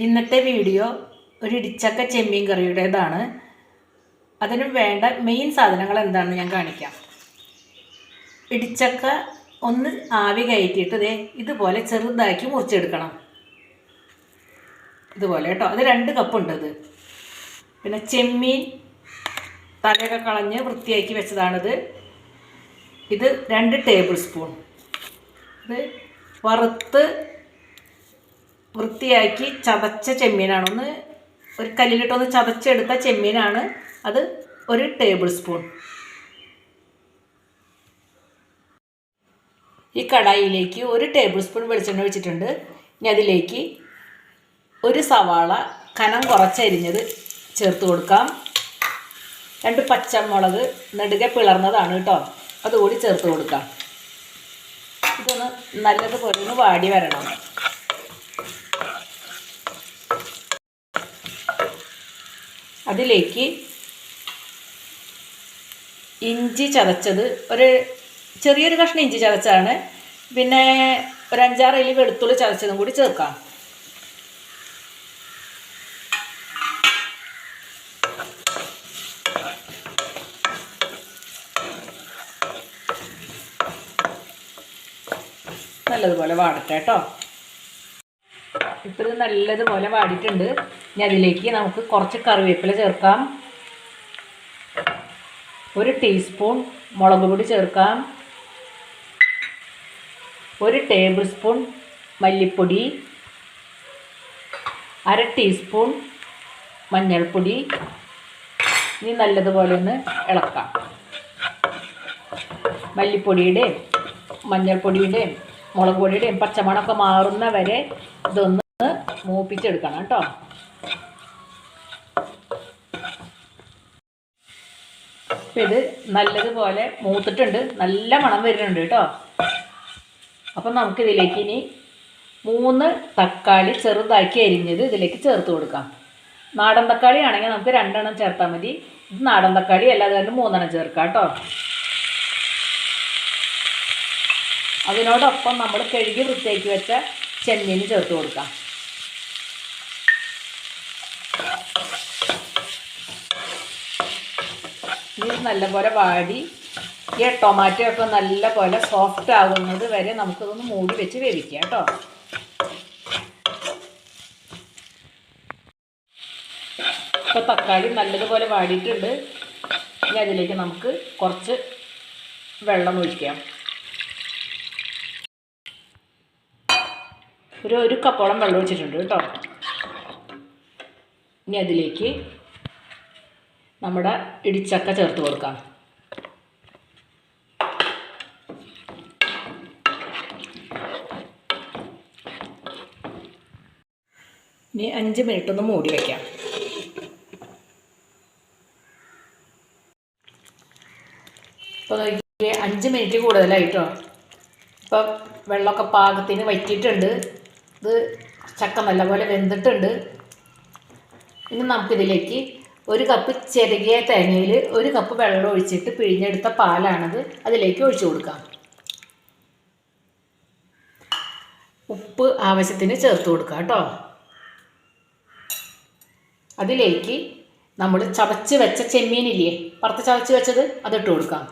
ഇന്നത്തെ വീഡിയോ ഒരു ഇടിച്ചക്ക ചെമ്മീൻ കറിയുടേതാണ്. അതിന് വേണ്ട മെയിൻ സാധനങ്ങൾ എന്താണെന്ന് ഞാൻ കാണിക്കാം. ഇടിച്ചക്ക ഒന്ന് ആവി കയറ്റിയിട്ട് ഇതേ ഇതുപോലെ ചെറുതാക്കി മുറിച്ചെടുക്കണം. ഇതുപോലെ കേട്ടോ. അത് രണ്ട് കപ്പുണ്ട് ഇത് പിന്നെ ചെമ്മീൻ തലയൊക്കെ കളഞ്ഞ് വൃത്തിയാക്കി വെച്ചതാണിത്. ഇത് രണ്ട് ടേബിൾ സ്പൂൺ ഇത് വറുത്ത് വൃത്തിയാക്കി ചതച്ച ചെമ്മീനാണ്. ഒന്ന് ഒരു കല്ലിലിട്ടൊന്ന് ചതച്ചെടുത്ത ചെമ്മീനാണ് അത് ഒരു ടേബിൾ സ്പൂൺ ഈ കടായിലേക്ക് ഒരു ടേബിൾ സ്പൂൺ വെളിച്ചെണ്ണ ഒഴിച്ചിട്ടുണ്ട്. ഇനി അതിലേക്ക് ഒരു സവാള കനം കുറച്ചരിഞ്ഞത് ചേർത്ത് കൊടുക്കാം. രണ്ട് പച്ചമുളക് നെടുകെ പിളർന്നതാണ് കേട്ടോ. അതുകൂടി ചേർത്ത് കൊടുക്കാം. ഇതൊന്ന് നല്ലതുപോലെ ഒന്ന് വാടി വരണം. അതിലേക്ക് ഇഞ്ചി ചതച്ചത്. ഒരു ചെറിയൊരു കഷ്ണം ഇഞ്ചി ചതച്ചാണ് പിന്നെ ഒരു അഞ്ചാറ് ഇലി വെളുത്തുള്ളി ചതച്ചതും കൂടി ചേർക്കാം. നല്ലതുപോലെ വാടട്ടെ കേട്ടോ. ഇപ്പോൾ ഇത് നല്ലതുപോലെ വാടിയിട്ടുണ്ട്. ഇനി അതിലേക്ക് നമുക്ക് കുറച്ച് കറിവേപ്പില ചേർക്കാം. ഒരു ടീസ്പൂൺ മുളക് പൊടി ചേർക്കാം. ഒരു ടേബിൾ സ്പൂൺ മല്ലിപ്പൊടി. അര ടീസ്പൂൺ മഞ്ഞൾപ്പൊടി. ഇനി നല്ലതുപോലെ ഒന്ന് ഇളക്കാം. മല്ലിപ്പൊടിയുടെയും മഞ്ഞൾപ്പൊടിയുടെയും മുളക് പൊടിയുടെയും പച്ചമണമൊക്കെ മാറുന്ന വരെ ഇതൊന്ന് മൂപ്പിച്ചെടുക്കണം കേട്ടോ. അപ്പം ഇത് നല്ലതുപോലെ മൂത്തിട്ടുണ്ട്. നല്ല മണം വരുന്നുണ്ട് കേട്ടോ. അപ്പം നമുക്കിതിലേക്ക് ഇനി മൂന്ന് തക്കാളി ചെറുതാക്കി അരിഞ്ഞത് ഇതിലേക്ക് ചേർത്ത് കൊടുക്കാം. നാടൻ തക്കാളി ആണെങ്കിൽ നമുക്ക് രണ്ടെണ്ണം ചേർത്താൽ മതി. ഇത് നാടൻ തക്കാളി അല്ലാതെ തന്നെ മൂന്നെണ്ണം ചേർക്കാം കേട്ടോ. അതിനോടൊപ്പം നമ്മൾ കഴുകി വൃത്തിയാക്കി വെച്ച ചെമ്മീൻ ചേർത്ത് കൊടുക്കാം. ഇത് നല്ലപോലെ വാടി. ഈ ടൊമാറ്റോ ഒക്കെ നല്ലപോലെ സോഫ്റ്റ് ആകുന്നത് വരെ നമുക്കതൊന്ന് മൂടി വെച്ച് വേവിക്കാം കേട്ടോ. ഇപ്പോൾ തക്കാളി നല്ലതുപോലെ വാടിയിട്ടുണ്ട്. ഇനി അതിലേക്ക് നമുക്ക് കുറച്ച് വെള്ളം ഒഴിക്കാം. ഒരു ഒരു കപ്പോളം വെള്ളം ഒഴിച്ചിട്ടുണ്ട് കേട്ടോ. ഇനി അതിലേക്ക് നമ്മുടെ ഇടിച്ചക്ക ചേർത്ത് കൊടുക്കാം. ഇനി അഞ്ച് മിനിറ്റ് ഒന്ന് മൂടി വയ്ക്കാം ഇപ്പോൾ നോക്കിയേ അഞ്ച് മിനിറ്റ് കൂടുതലായിട്ടോ? ഇപ്പം വെള്ളമൊക്കെ പാകത്തിന് വറ്റിയിട്ടുണ്ട്. ഇത് ചക്ക നല്ലപോലെ വെന്തിട്ടുണ്ട്. ഇനി നമുക്കിതിലേക്ക് ഒരു കപ്പ് ചെറുകിയ തേങ്ങയിൽ ഒരു കപ്പ് വെള്ളം ഒഴിച്ചിട്ട് പിഴിഞ്ഞെടുത്ത പാലാണത്. അതിലേക്ക് ഒഴിച്ചു കൊടുക്കാം. ഉപ്പ് ആവശ്യത്തിന് ചേർത്ത് കൊടുക്കുക കേട്ടോ. അതിലേക്ക് നമ്മൾ ചവച്ച് വെച്ച ചെമ്മീനില്ലേ പുറത്ത് ചവച്ച് വെച്ചത് അതിട്ട് കൊടുക്കാം.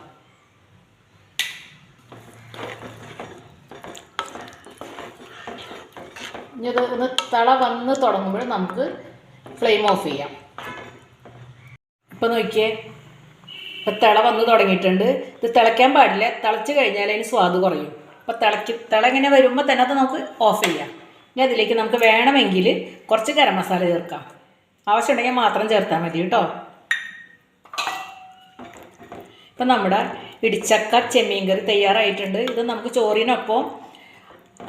ഇനി അത് ഒന്ന് തള വന്ന് തുടങ്ങുമ്പോൾ നമുക്ക് ഫ്ലെയിം ഓഫ് ചെയ്യാം. ഇപ്പം നോക്കിയേ. ഇപ്പം തിള വന്ന് തുടങ്ങിയിട്ടുണ്ട്. ഇത് തിളയ്ക്കാൻ പാടില്ല. തിളച്ച് കഴിഞ്ഞാൽ അതിന് സ്വാദ് കുറയും. അപ്പോൾ തിളയ്ക്ക് തിള ഇങ്ങനെ വരുമ്പോൾ തന്നെ അത് നമുക്ക് ഓഫ് ചെയ്യാം. ഇനി അതിലേക്ക് നമുക്ക് വേണമെങ്കിൽ കുറച്ച് ഗരം മസാല ചേർക്കാം. ആവശ്യമുണ്ടെങ്കിൽ മാത്രം ചേർത്താൽ മതി കേട്ടോ. ഇപ്പം നമ്മുടെ ഇടിച്ചക്ക ചെമ്മീൻ കറി തയ്യാറായിട്ടുണ്ട്. ഇത് നമുക്ക് ചോറിനൊപ്പം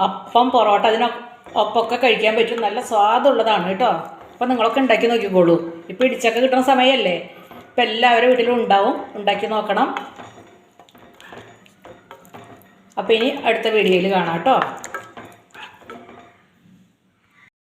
അപ്പം പൊറോട്ട അതിനൊപ്പമൊക്കെ കഴിക്കാൻ പറ്റും. നല്ല സ്വാദുള്ളതാണ് കേട്ടോ. അപ്പം നിങ്ങളൊക്കെ ഉണ്ടാക്കി നോക്കിക്കോളൂ. ഇപ്പം ഇടിച്ചക്ക കിട്ടുന്ന സമയമല്ലേ ഇപ്പം എല്ലാവരും വീട്ടിലും ഉണ്ടാവും. ഉണ്ടാക്കി നോക്കണം. അപ്പോൾ ഇനി അടുത്ത വീഡിയോയിൽ കാണാം കേട്ടോ.